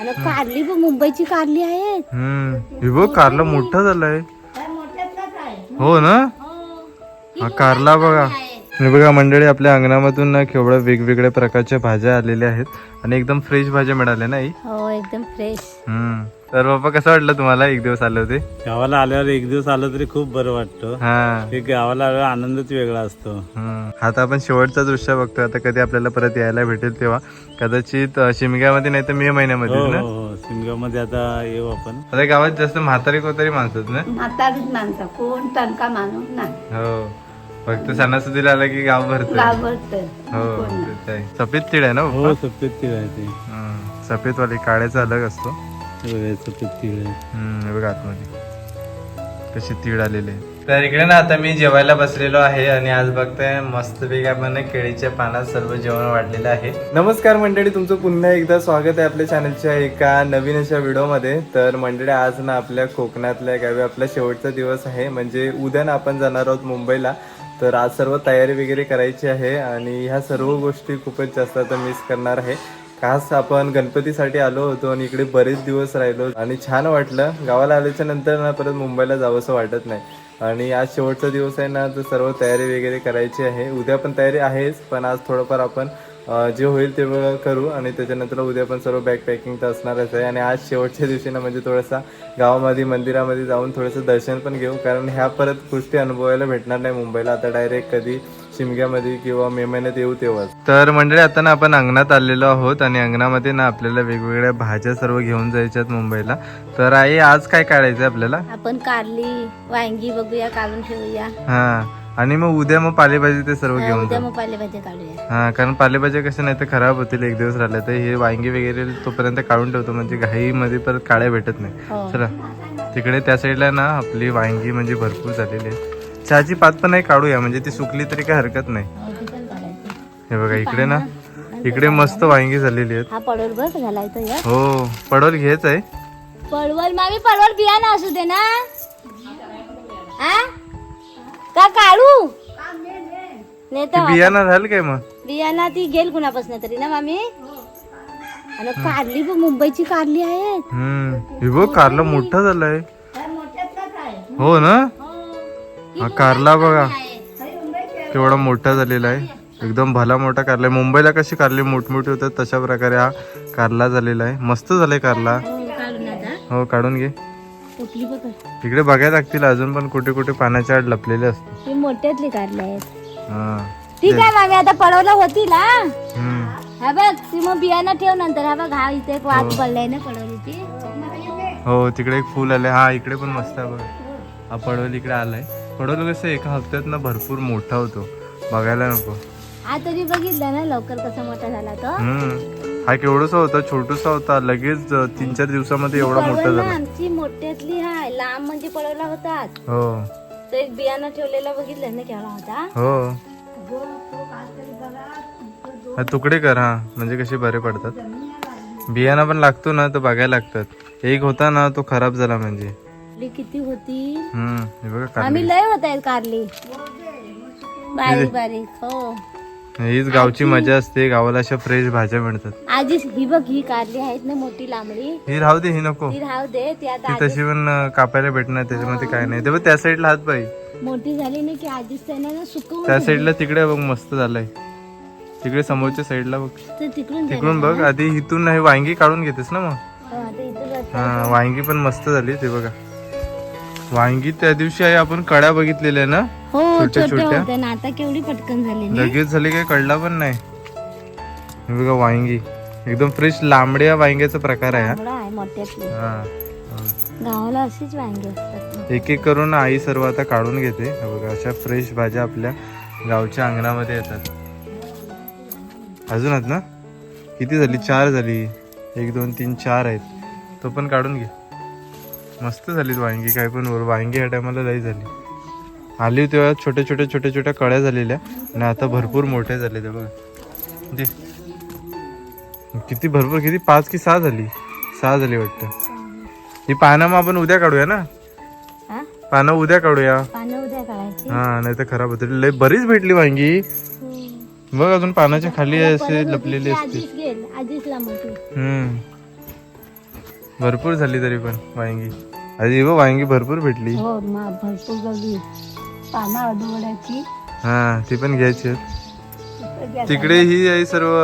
आणि कारली पण मुंबईची कारली हम्म. हे बघ कारला मोठा झालाय. हो ना? हा. कारला बघा. बघा मंडळी आपल्या अंगणामधून ना केवढ्या वेगवेगळ्या प्रकारच्या भाज्या आलेल्या आहेत. आणि एकदम फ्रेश भाज्या मिळाल्या ना हो एकदम फ्रेश हम्म. तर बाबा कसं वाटलं तुम्हाला? एक दिवस आले होते. गावाला आल्यावर एक दिवस आलं तरी खूप बरं वाटतं. हा. ते गावाला आल्यावर आनंदच वेगळा असतो. हम्म. आता आपण शेवटचा दृश्य बघतोय. आता कधी आपल्याला परत यायला भेटेल तेव्हा. कदाचित अं, शिमग्यामध्ये नाही तर मे हो महिन्यामध्ये हो ना? हो सिमगावमध्ये आता येऊ आपण. आता गावात जास्त म्हातारी कोतारी माणसं ना? म्हातारीच माणसं. कोण तणका माणूस नाही. हो. फक्त सणासुदीला आला की गाव भरत हो आहे. सफेद तीळ आहे ना हो बाप्पा? सफेद तीळ आहे ते. हम्म. सफेद वाली काळ्याचा अलग असतो. हे सफेद तीळ आहे. हम्म, हे बघा आतमध्ये. कशी तीळ आलेली तर इकडे ना आता मी जेवायला बसलेलो आहे आणि आज बघताय मस्तपैकी आपण केळीच्या पानात सर्व जेवण वाढलेलं आहे. नमस्कार मंडळी तुमचं पुन्हा एकदा स्वागत आहे आपल्या चॅनलच्या एका नवीन अशा व्हिडिओमध्ये. तर मंडळी आज ना आपल्या कोकणातल्या गावी आपला शेवटचा दिवस आहे. म्हणजे उद्या ना आपण जाणार आहोत मुंबईला. तर आज सर्व तयारी वगैरे करायची आहे आणि ह्या सर्व गोष्टी खूपच जास्त आता मिस करणार आहे. खास आपण गणपतीसाठी आलो होतो आणि इकडे बरेच दिवस राहिलो. आणि छान वाटलं. गावाला आल्याच्यानंतर ना परत मुंबईला जावंसं वाटत नाही. आणि आज शेवटचा दिवस आहे ना तर सर्व तयारी वगैरे करायची आहे. उद्या पण तयारी आहेच पण आज थोडंफार आपण जे होईल ते करू आणि त्याच्यानंतर उद्या पण सर्व बॅग पॅकिंग तर असणारच आहे. आणि आज शेवटच्या दिवशी ना म्हणजे थोडासा गावामध्ये मंदिरामध्ये जाऊन थोडंसं दर्शन पण घेऊ कारण ह्या परत गोष्टी अनुभवायला भेटणार नाही मुंबईला. आता डायरेक्ट कधी शिमग्यामध्ये किंवा मे महिन्यात येऊ तेव्हाच. तर मंडळी आता ना आपण अंगणात आलेलो आहोत आणि अंगणामध्ये ना आपल्याला वेगवेगळ्या भाज्या सर्व घेऊन जायच्यात मुंबईला. तर आई आज काय काढायचंय आपल्याला? आपण कारली वांगी बघूया काढून ठेवूया. हा. आणि मग उद्या मग पालेभाजी ते सर्व घेऊन मग पालेभाज्या काढूया. हा कारण पालेभाज्या कशा नाही तर खराब होतील एक दिवस राहिले तर. हे वांगी वगैरे तोपर्यंत काढून ठेवतो म्हणजे घाईमध्ये परत काळ्या भेटत नाही. हो. चला. तिकडे त्या साईडला ना आपली वांगी म्हणजे भरपूर झालेली आहे चहाची पात पण नाही काढूया. म्हणजे ती सुकली तरी काही हरकत नाही. हो, बघा इकडे ना इकडे मस्त वांगी झालेली आहेत. हा पडवल बस घालायचं या हो पडवल घ्यायच आहे. पडवल मामी पडवल बियाणं असू दे ना. आ? का काढू? नाही ती तर बियाणं झालं काय मग? बियाणा ती गेल कुणापासून तरी ना मामी? आणि कारली पण मुंबईची कारली आहेत. हम्म. हे बघ कारला मोठा झालाय. हो ना? हा कारला बघा. केवढा मोठा झालेला आहे. एकदम भला मोठा कारला आहे. मुंबईला कशी कारली मोठमोठी होतात तशा प्रकारे हा कारला झालेला आहे. मस्त झालाय कारला. हो, काढून हो घे. इकडे बघायला लागतील अजून पण कुठे कुठे पाण्याच्या आड लपलेले असतात ही मोठ्यातली कारली आहेत. हा. ठीक आहे मामी आता पडवला होती ना? हा बघ ती मग बियाणं ठेव नंतर. हा बघ हा इथे एक वाद पडलाय ना पडवलीची हो तिकडे एक फुल आले हा इकडे पण मस्त आहे बघ. हा पडवल इकडे आलाय. पडवल कसं एका हप्त्यात ना भरपूर मोठा होतो. बघायला नको. हा तरी बघितलं ना लवकर कसा मोठा झाला तो. हम्म. हा केवढसा होता छोटूसा होता. लगेच तीन चार दिवसामध्ये एवढा मोठा झाला. आमची मोठ्यातली हाय लांब म्हणजे पडवला होतात हो. तो एक बियाणं ठेवलेला बघितलं ना केवढा होता. हो. हा तुकडे कर हा. म्हणजे कसे बरे पडतात. बियाणा पण लागतो ना तर बघायला लागतात. एक होता ना तो खराब झाला म्हणजे. कारली किती होती? आम्ही लय होत आहेत कारली. बारीक बारीक हो. हीच गावची मजा असते गावाला अशा फ्रेश भाज्या मिळतात. आजी ही बघ ही कारली आहेत ना मोठी लांबडी. ही राहू दे ही नको. ती राहू दे ती तशी पण अं, कापायला भेटणार त्याच्यामध्ये काय नाही. ते बघ त्या साईडला हात पाई मोठी झाली ना की आजीच त्यांना ना सुकवून त्या साईडला तिकडे बघ मस्त झालंय. तिकडे समोरच्या साईडला बघ. ते तिकडून जाईल. तिकडून बघ आधी इथून नाही वांगी काढून घेतेस ना मग. हो, आता इथं जात हा वांगी पण मस्त झाली ते बघा. वांगी त्या दिवशी आहे आपण कड्या बघितलेल्या ना? हो छोट्या- छोटे छोट्या? होते ना आता केवढी पटकन झाली लगेच झाली काय कळला पण नाही. बघा वांगी. एकदम फ्रेश लांबड्या वांग्याचा प्रकार आहे हा. हा. गावाला अशीच वांगी असतात एक एक करून आई सर्व आता काढून घेते. हे बघा अशा फ्रेश भाज्या आपल्या गावच्या अंगणामध्ये येतात. अजून आहेत ना? किती झाली? चार झाली. एक दोन तीन चार आहेत. तो पण काढून घे. मस्त झाली वांगी काय पण वर वांगी ह्या टायमाला लई झाली. आली तेव्हा छोट्या छोट्या छोट्या छोट्या कळ्या झालेल्या. आणि आता भरपूर मोठ्या झाले ते बघा. दे. किती भरपूर किती? पाच की सहा झाली. सहा झाली वाटतं. ही पानं मग आपण उद्या काढूया ना? हा पानं उद्या काढूया. पानं उद्या काढायची. हा नाही तर खराब होते. लय बरीच भेटली वांगी. बघ अजून पानाच्या खाली असे लपलेली असते हम्म. भरपूर झाली तरी पण वांगी. अरे बघ वांगी भरपूर भेटली. हो मा भरपूर गवली पाना अडवड्याची हा ती पण घ्यायची. तिकडे ही आहे सर्व.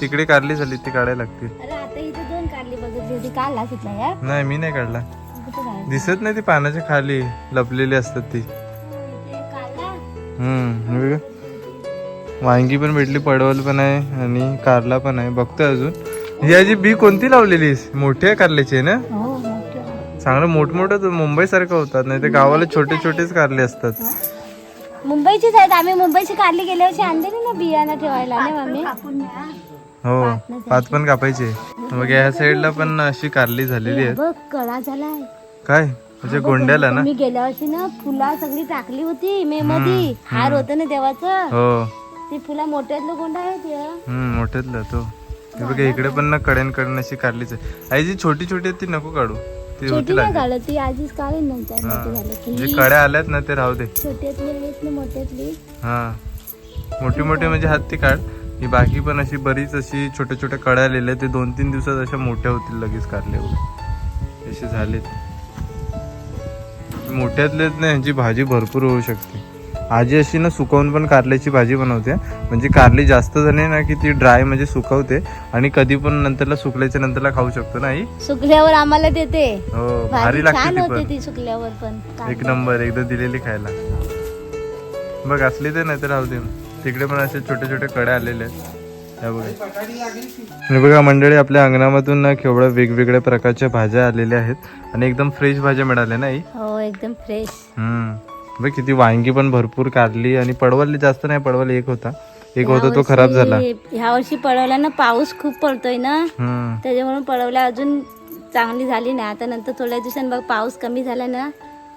तिकडे कारली झाली ती काढायला लागतील. अरे आता इथे दोन काढली बघितली होती. काढला तिथला यार नाही मी नाही काढला. कुठे काढला? दिसत नाही ती पानाच्या खाली. लपलेली असतात ती. इथे काढला? हम्म हे बघा. वांगी पण भेटली पडवल पण आहे आणि कारला पण आहे. बघतोय अजून. ही आजी बी कोणती लावलेलीस मोठ्या कारल्याची आहे ना? हो मोठं. चांगलं मोठमोठं मुंबई सारखं होतात नाही ते गावाला छोटे छोटेच कारले असतात. मुंबईचीच आहेत. आम्ही मुंबईची काढली गेल्या वर्षी आणलेली ना बियाणं ठेवायला हो पात पण कापायचे. मग या साईडला पण अशी कारली झालेली बघ कळा झालाय. काय? म्हणजे गोंड्याला ना? मी गेल्या वर्षी ना फुला सगळी टाकली होती मे मध्ये हार होतं ना देवाचं. हो. ती फुला मोठ्यातलं गोंडा आहे मोठ्यातला तो. बघा इकडे पण ना कड्यान कडन अशी कारलीच आहे. आई जी छोटी छोटी आहेत ती नको काढू. ती होती नाही काढत ती आधीच काढेल नंतर जे कड्या आल्यात ना ते राहू दे. छोट्यातली मोठ्यातली हा. मोठी मोठी म्हणजे हात ती काढ. ही बाकी पण अशी बरीच अशी छोट्या छोट्या कड्या आलेल्या. ते दोन तीन दिवसात अशा मोठ्या होतील लगेच वगैरे असे झालेत. मोठ्यातलेच ना ह्यांची भाजी भरपूर होऊ शकते. आजी अशी ना सुकवून पण कारल्याची भाजी बनवते. म्हणजे कारली जास्त झाली ना की ती ड्राय म्हणजे सुकवते. आणि कधी पण नंतरला सुकल्याच्या नंतरला खाऊ शकतो ना आई? सुकल्यावर आम्हाला देते. हो भारी लागते ती ती सुकल्यावर पण. एक नंबर एकदा दिलेली खायला. बघ असली तर नाही तर राहू दे. तिकडे पण असे छोटे छोटे कडे आलेले आहेत. बघा. बघा मंडळी आपल्या अंगणामधून ना केवढ्या वेगवेगळ्या प्रकारच्या भाज्या आलेल्या आहेत. आणि एकदम फ्रेश भाज्या मिळाल्या ना हो एकदम फ्रेश हम्म. बघ किती वांगी पण भरपूर काढली आणि पडवली जास्त नाही पडवल एक होता. एक होता तो खराब झाला. ह्या वर्षी पडवला ना पाऊस खूप पडतोय ना. त्याच्यामुळे पडवला अजून चांगली झाली नाही. आता नंतर थोड्या दिवसांनी बघ पाऊस कमी झाला ना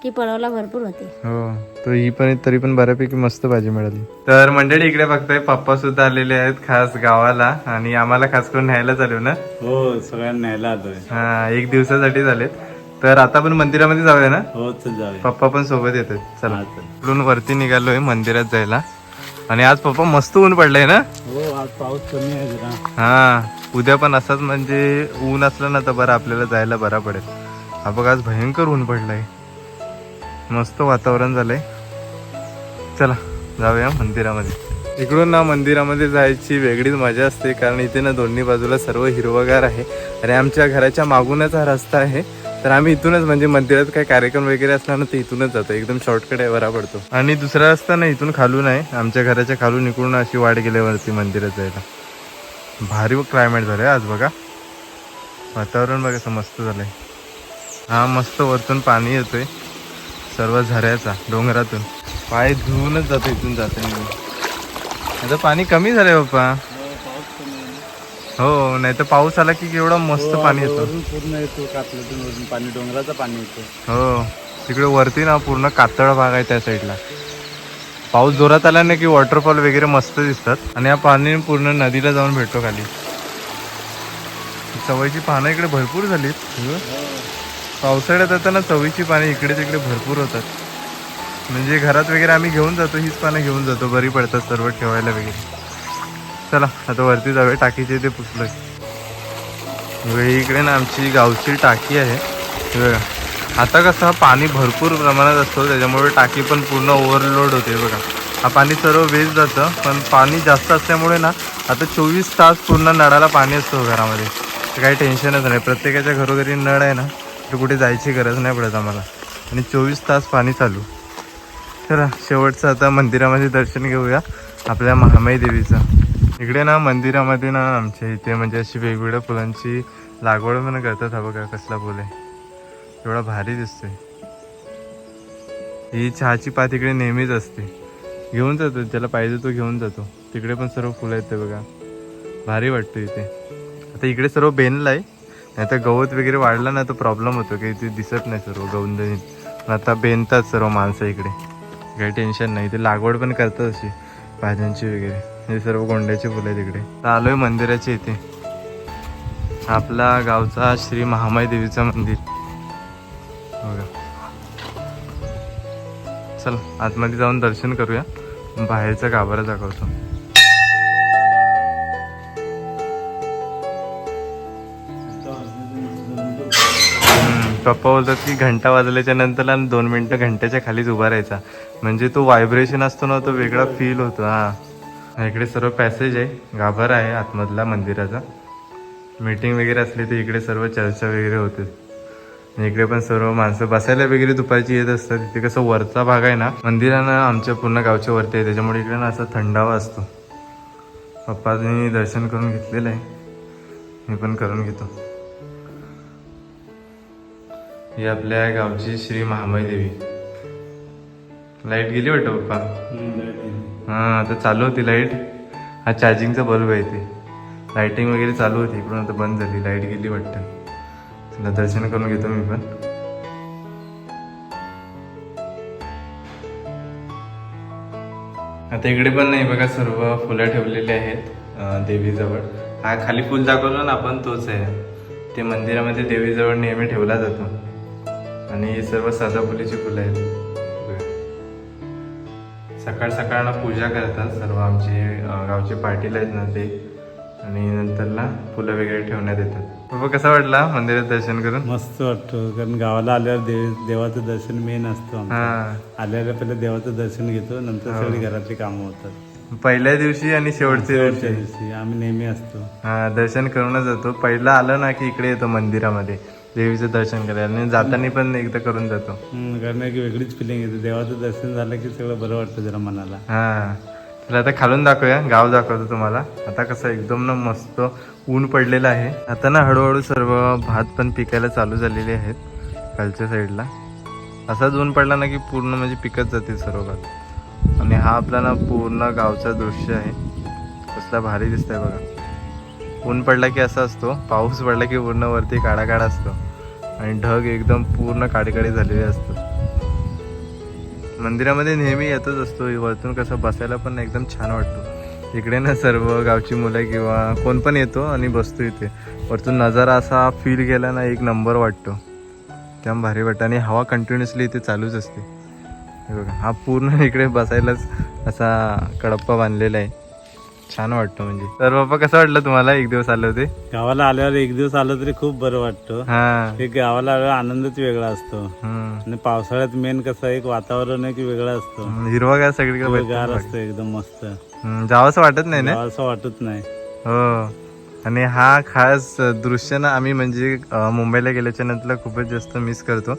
की पडवला भरपूर होते. हो तर ही पण तरी पण बऱ्यापैकी मस्त भाजी मिळाली. तर मंडळी इकडे बघताय पप्पा सुद्धा आलेले आहेत खास गावाला आणि आम्हाला खास करून न्यायला चालू ना? हो सगळ्यांना न्यायला आलोय. हा एक दिवसासाठी झालेत. तर आता पण मंदिरामध्ये जाऊया ना? हो चल जाऊया. पप्पा पण सोबत येतात. चला. इकडून वरती निघालोय मंदिरात जायला. आणि आज पप्पा मस्त ऊन पडलंय ना? हो आज पाऊस कमी आहे जरा. हा उद्या पण असाच म्हणजे ऊन असलं ना तर बरं आपल्याला जायला बरा पडेल. हा बघ आज भयंकर ऊन पडलंय. मस्त वातावरण झालंय. चला जाऊया मंदिरामध्ये. इकडून ना मंदिरामध्ये जायची वेगळीच मजा असते कारण इथे ना दोन्ही बाजूला सर्व हिरवगार आहे. आणि आमच्या घराच्या मागूनच हा रस्ता आहे. तर आम्ही इथूनच म्हणजे मंदिरात काही कार्यक्रम वगैरे असला ना तर इथूनच जातो. एकदम शॉर्टकट आहे बरा पडतो. आणि दुसरा रस्ता ना इथून खालून आहे. आमच्या घराच्या खालून इकडून अशी वाट गेल्यावरती मंदिरात जायला. भारी क्लायमेट झालंय आज बघा. वातावरण बघा असं मस्त झालंय. हा मस्त वरतून पाणी येतोय. सर्व झऱ्याचा डोंगरातून. पाय धुवूनच जातो इथून जाते आता पाणी कमी झालंय बाप्पा. हो नाही तर पाऊस आला की केवढा मस्त पाणी येतं. वरून पूर्ण येतो कातल्यातून वरून पाणी डोंगराचं पाणी येतो. हो तिकडे वरती ना पूर्ण कातळ भाग आहे त्या साईडला. पाऊस जोरात आला ना की वॉटरफॉल वगैरे मस्त दिसतात. आणि हा पाणी पूर्ण नदीला जाऊन भेटतो खाली. चवळीची पानं इकडे भरपूर झालीत. पावसाळ्यात आता ना चवळीची पाने इकडे तिकडे भरपूर होतात. म्हणजे घरात वगैरे आम्ही घेऊन जातो हीच पानं घेऊन जातो. बरी पडतात सर्व ठेवायला वगैरे. चला आता वरती जाऊया टाकीचे ते पुसलोय. इकडे ना आमची गावची टाकी आहे. बघा आता कसं पाणी भरपूर प्रमाणात असतो त्याच्यामुळे टाकी पण पूर्ण ओव्हरलोड होते बघा. हा पाणी सर्व वेस्ट जातं पण पाणी जास्त असल्यामुळे ना आता चोवीस तास पूर्ण नळाला पाणी असतो हो घरामध्ये. तर काही टेन्शनच नाही प्रत्येकाच्या घरोघरी नळ आहे ना तर कुठे जायची गरज नाही पडत आम्हाला. आणि चोवीस तास पाणी चालू. चला शेवटचं आता मंदिरामध्ये दर्शन घेऊया आपल्या महामाई देवीचं. इकडे ना मंदिरामध्ये ना आमच्या इथे म्हणजे अशी वेगवेगळ्या फुलांची लागवड पण करतात. हा बघा कसला फुल आहे. एवढा भारी दिसतोय. ही चहाची पात इकडे नेहमीच असते. घेऊन जातो. ज्याला पाहिजे तो घेऊन जातो. तिकडे पण सर्व फुलं आहेत ते बघा. भारी वाटतं इथे. आता इकडे सर्व बेनला आहे. नाही तर गवत वगैरे वाढला ना तर प्रॉब्लेम होतो. की इथे दिसत नाही सर्व गौंदनीत आता बेनतात सर्व माणसं इकडे. काही टेन्शन नाही. इथे लागवड पण करतात अशी भाज्यांची वगैरे. हे सर्व गोंड्याची फुलं आहे तिकडे तर आलोय मंदिराच्या इथे. आपला गावचा श्री महामाई देवीचं मंदिर. बघा. चल आतमध्ये जाऊन दर्शन करूया. बाहेरचा गाभारा दाखवतो. पप्पा बोलतात की घंटा वाजल्याच्या नंतर आणि दोन मिनटं घंट्याच्या खालीच उभा राहायचा. म्हणजे तो व्हायब्रेशन असतो ना तो वेगळा फील होतो हा. इकडे सर्व पॅसेज आहे. गाभारा आहे आतमधला मंदिराचा. मीटिंग वगैरे असली तर इकडे सर्व चर्चा वगैरे होते. आणि इकडे पण सर्व माणसं बसायला वगैरे दुपारची येत असतात. तिथे कसं वरचा भाग आहे ना मंदिरानं आमच्या पूर्ण गावच्या वरती आहे. त्याच्यामुळे इकडे ना असा थंडावा असतो. पप्पांनी दर्शन करून घेतलेलं आहे. मी पण करून घेतो. ही आपल्या गावची श्री महामाई देवी. लाइट गेली वाटतं पप्पा? हा आता चालू होती लाइट. हा चार्जिंगचा बल्ब आहे ते. लाइटिंग वगैरे चालू होती इकडून आता बंद झाली. लाइट गेली वाटतं. चला दर्शन करून घेतो मी पण. आता इकडे पण नाही बघा सर्व फुलं ठेवलेली आहेत देवीजवळ. हा खाली फुल दाखवलं ना आपण तोच आहे. ते मंदिरामध्ये देवीजवळ नेहमी ठेवला जातो. आणि हे सर्व सदाफुलीची फुलं आहेत. सकाळ सकाळ ना पूजा करतात सर्व आमचे गावचे पाटील आहेत ना ते. आणि नंतरला फुलं वगैरे ठेवण्यात येतात. बाबा कसा वाटला मंदिरात दर्शन करून? मस्त वाटतो कारण गावाला आल्यावर देव देवाचं दर्शन मेन असतं आल्याला पहिले देवाचं दर्शन घेतो नंतर. सगळी घरातली कामं होतात. पहिल्या दिवशी आणि शेवटच्या दिवशी आम्ही नेहमी असतो. हा दर्शन करूनच जातो. पहिला आलं ना की इकडे येतो मंदिरामध्ये. देवीचं दर्शन करायला. आणि जाताना पण एकदा करून जातो. हम्म, कारण एक वेगळीच फिलिंग येते. देवाचं दर्शन झालं की सगळं बरं वाटतं जरा मनाला. हा. तर आता खालून दाखवूया. गाव दाखवतो तुम्हाला. आता कसं एकदम ना मस्त ऊन पडलेलं आहे. आता ना हळूहळू सर्व भात पण पिकायला चालू झालेले आहेत खालच्या साईडला असाच ऊन पडला ना की पूर्ण म्हणजे पिकत जाते सर्व भात. आणि हा आपला ना पूर्ण गावचा दृश्य आहे. कसला भारी दिसतंय बघा. ऊन पडला की असा असतो पाऊस पडला की पूर्ण वरती काळा काळा असतो. आणि ढग एकदम पूर्ण काळे झालेले असतात. मंदिरामध्ये नेहमी येतच असतो वरतून कसं बसायला पण एकदम छान वाटतो. इकडे ना सर्व गावची मुलं किंवा कोण पण येतो आणि बसतो इथे. वरतून नजारा असा फील केला ना एक नंबर वाटतो. एकदम भारी वाटतं आणि हवा कंटिन्युअसली इथे चालूच असते. हे बघा हा पूर्ण इकडे बसायलाच असा कडप्पा बांधलेला आहे. छान वाटतं म्हणजे. तर बाबा कसं वाटलं तुम्हाला? एक दिवस आले होते. गावाला आल्यावर एक दिवस आलं तरी खूप बरं वाटतं. हा. एक गावाला आल्यावर आनंदच वेगळा असतो. हम्म. आणि पावसाळ्यात मेन कसं एक वातावरण आहे की वेगळं असतं. हिरवागार सगळीकडे गार भेटतं. असतं एकदम मस्त. हम्म, जावंसं वाटत नाही ना? असं वाटत नाही. हो. आणि हा खास दृश्य ना आम्ही म्हणजे अं, मुंबईला गेल्याच्यानंतर खूपच जास्त मिस करतो.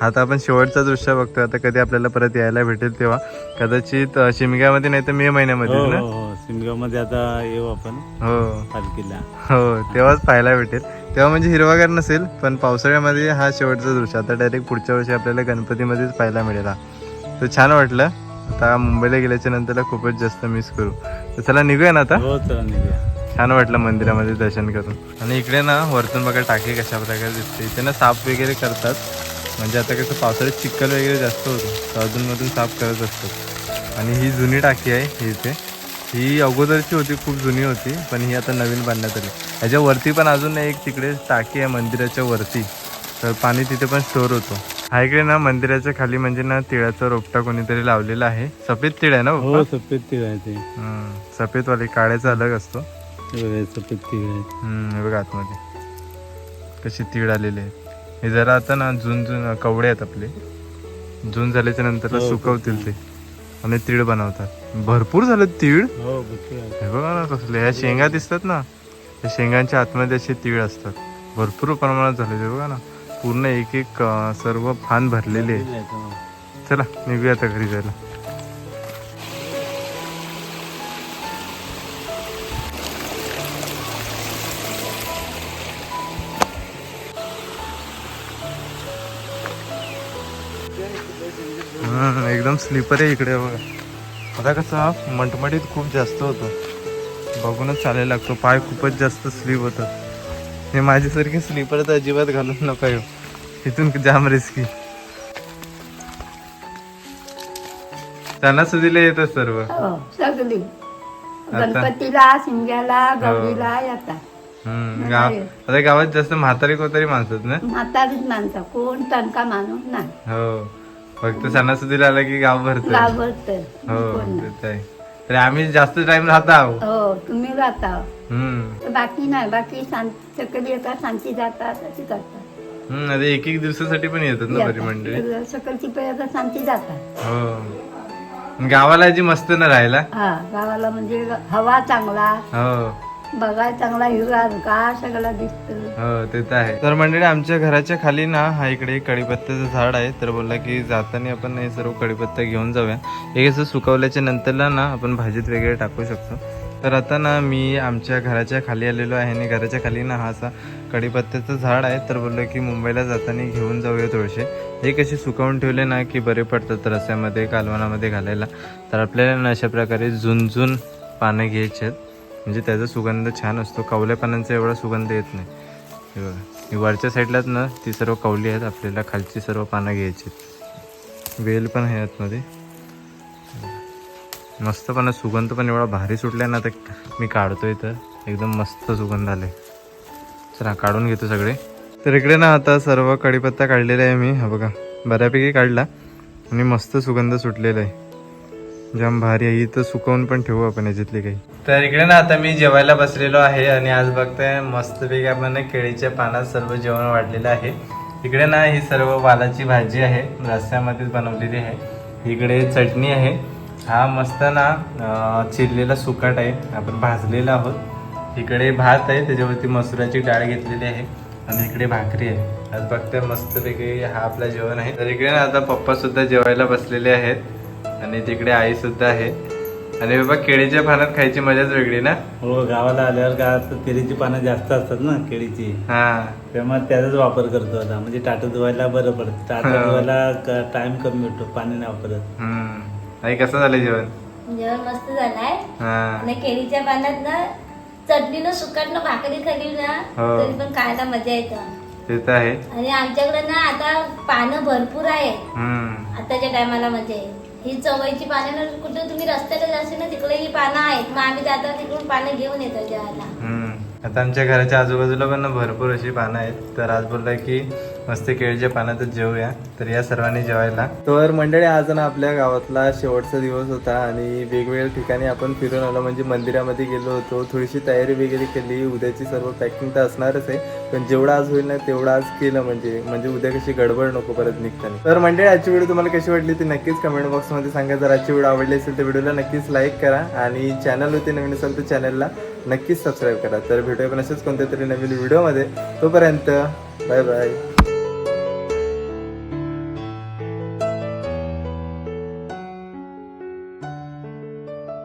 हा तर आपण शेवटचा दृश्य बघतो आता कधी आपल्याला परत यायला भेटेल तेव्हा. कदाचित अं, शिमग्यामध्ये नाही तर मे महिन्यामध्ये ना? हो. सिमगावमध्ये आता येऊ आपण. हो. पालखीला. हो तेव्हाच पाहायला भेटेल. तेव्हा म्हणजे हिरवागार नसेल पण पावसाळ्यामध्ये हा शेवटचा दृश्य आता डायरेक्ट पुढच्या वर्षी आपल्याला गणपतीमध्येच पाहायला मिळेल हा. तर छान वाटलं. आता मुंबईला गेल्याच्यानंतर खूपच जास्त मिस करू. तर चला निघूया ना आता? हो चला निघूया. छान वाटलं मंदिरामध्ये दर्शन करून. आणि इकडे ना वरतून बघा टाकी कशा प्रकारे दिसते. इथे ना साफ वगैरे करतात. म्हणजे आता कसं पावसाळ्यात चिखल वगैरे जास्त होतो. तर अधूनमधून साफ करत असतात. आणि ही जुनी टाकी आहे ही इथे. ही अगोदरची होती खूप जुनी होती पण ही आता नवीन बांधण्यात आली. ह्याच्या वरती पण अजून एक तिकडे टाकी आहे मंदिराच्या वरती. तर पाणी तिथे पण स्टोर होतो. हा इकडे ना मंदिराच्या खाली म्हणजे ना तिळाचा रोपटा कोणीतरी लावलेला आहे. सफेद तिळ आहे ना हो? सफेद तिळ आहे ते. हम्म, सफेदवाले काळ्याचा अलग असतो. हे हे सफेद तिळ आहे. हे बघा आतमध्ये. कशी तीळ आलेले आहेत हे जरा आता ना जून जून कवडे आहेत आपले. जून झाल्याच्यानंतर हो, सुकवतील ते. आणि तीळ बनवतात. भरपूर झाले तीळ. हो. हे बघा ना कसले ह्या शेंगा दिसतात ना त्या शेंगांच्या आतमध्ये असे तीळ असतात. भरपूर प्रमाणात झाले ते बघा ना. पूर्ण एक एक सर्व फान भरलेले. आहे हो. चला निघूया आता घरी जायला. एकदम स्लीपर आहे इकडे बघा. आता कसं मटमटीत खूप जास्त होतं. बघूनच चालायला लागतो. पाय खूपच जास्त स्लीप होतात हे माझ्यासारखे स्लीपर तर अजिबात घालून नका येऊ. इथून जाम रिस्की येतं सर्व. हो सगळी. गणपतीला शिमग्याला गौरीला येतात. हम्म, गाव आता गावात जास्त म्हातारी कोतारी माणसात ना? म्हातारीच माणसं. कोण तणका माणूस नाही. हो. फक्त सणासुदीला आला की गाव भरत गावत हो ते तर आहे. तर आम्ही जास्त टाइम राहत आहो. हो तुम्ही राहता हम्म. तर बाकी नाही बाकी शांत सकाळी येतात शांती जातात अशी करतात हम्म आता एक एक दिवसासाठी पण येतात ना बरी मंडळी. येतात. सकाळची पेयता शांती जातात. हो. गावाला जी मस्त ना राहायला? हा गावाला म्हणजे हवा चांगला. हो. बघाय चांगला हिरवा का सगळं दिसतं. हो ते तर आहे. तर मंडळी आमच्या घराच्या खाली ना हा इकडे कडीपत्त्याचं झाड आहे. तर बोलला की जाताना आपण हे सर्व कडीपत्ता घेऊन जाऊया. हे कसं सुकवल्याच्या नंतरला ना आपण भाजीत वगैरे टाकू शकतो. तर आता ना मी आमच्या घराच्या खाली आलेलो आहे आणि घराच्या खाली ना हा असा कढीपत्त्याचं झाड आहे. तर बोललो की मुंबईला जाताना घेऊन जाऊया थोडेसे. हे कसे सुकवून ठेवले ना की बरे पडतात रस्त्यामध्ये कालवणामध्ये घालायला. तर आपल्याला ना अशा प्रकारे झुंझुन पानं घ्यायची आहेत. म्हणजे त्याचा सुगंध छान असतो. कवल्या पानांचा एवढा सुगंध येत नाही. हे बघा. वरच्या साईडलाच ना ती सर्व कवली आहेत. आपल्याला खालची सर्व पानं घ्यायची आहेत. वेल पण आहे आतमध्ये. मस्त पण सुगंध पण एवढा भारी सुटला ना तर मी काढतोय तर एकदम मस्त सुगंध आले चला काढून घेतो सगळे. तर इकडे ना आता सर्व कढीपत्ता काढलेला आहे मी. हा बघा. बऱ्यापैकी काढला. आणि मस्त सुगंध सुटलेला आहे. जाम भारी आहे. इथं सुकवून पण ठेवू आपण याच्यातले काही. तर इकडे ना आता मी जेवायला बसलेलो आहे आणि आज बघताय मस्तपैकी आपण केळीच्या पानात सर्व जेवण वाढलेलं आहे. इकडे ना ही सर्व वालाची भाजी आहे रस्त्यामध्येच बनवलेली आहे. इकडे चटणी आहे. हा मस्त ना चिरलेला सुकाट आहे. आपण भाजलेला आहोत. इकडे भात आहे त्याच्यावरती मसुराची डाळ घेतलेली आहे आणि इकडे भाकरी आहे. आज बघताय मस्तपैकी हा आपला जेवण आहे. तर इकडे ना आता पप्पा सुद्धा जेवायला बसलेले आहेत. आणि तिकडे आई सुद्धा आहे. आणि बाबा केळीच्या पानात खायची मजाच वेगळी ना? हो गावाला आल्यावर गावात केळीची पानं जास्त असतात ना केळीची. हा. त्यामुळे त्याचाच वापर करतो आता. म्हणजे टाटं धुवायला बरं पडतं. टाटं. धुवायला टाइम कमी भेटतो पाणी नाही वापरत. हम्म. आई कसं झालं जेवण? जेवण मस्त झालाय. हा. आणि केळीच्या पानात ना चटणीनं सुकाटनं भाकरी खाली ना हो. तरी पण खायला मजा येतं. ते तर आहे. आणि आमच्याकडे ना आता पानं भरपूर आहेत. हम्म. आताच्या टायमाला म्हणजे ही चवळीची पानं कुठे तुम्ही रस्त्याला जाशील ना तिकडे ही पानं आहेत. मग आम्ही आता तिकडून पानं घेऊन येतो जेवायला. आता आमच्या घराच्या आजूबाजूला पण भरपूर अशी पानं आहेत. तर आज बोललाय की मस्त केळीच्या पानातच जेवूया तर या सर्वांनी जेवायला. तर मंडळी आज ना आपल्या गावातला शेवटचा दिवस होता आणि वेगवेगळ्या ठिकाणी आपण फिरून आलो. म्हणजे मंदिरामध्ये गेलो होतो. थोडीशी तयारी वगैरे केली. उद्याची सर्व पॅकिंग तर असणारच आहे. पण जेवढं आज होईल ना तेवढं आज केलं म्हणजे म्हणजे उद्या कशी गडबड नको परत निघताना. तर मंडळी आजची व्हिडिओ तुम्हाला कशी वाटली ती नक्कीच कमेंट बॉक्समध्ये सांगा. जर आजची व्हिडिओ आवडली असेल तर व्हिडिओला नक्कीच लाईक करा. आणि चॅनल होते नवीन असेल तर चॅनलला नक्कीच सबस्क्राईब करा. तर भेटूया पण असेच कोणत्या तरी नवीन व्हिडिओमध्ये तोपर्यंत बाय बाय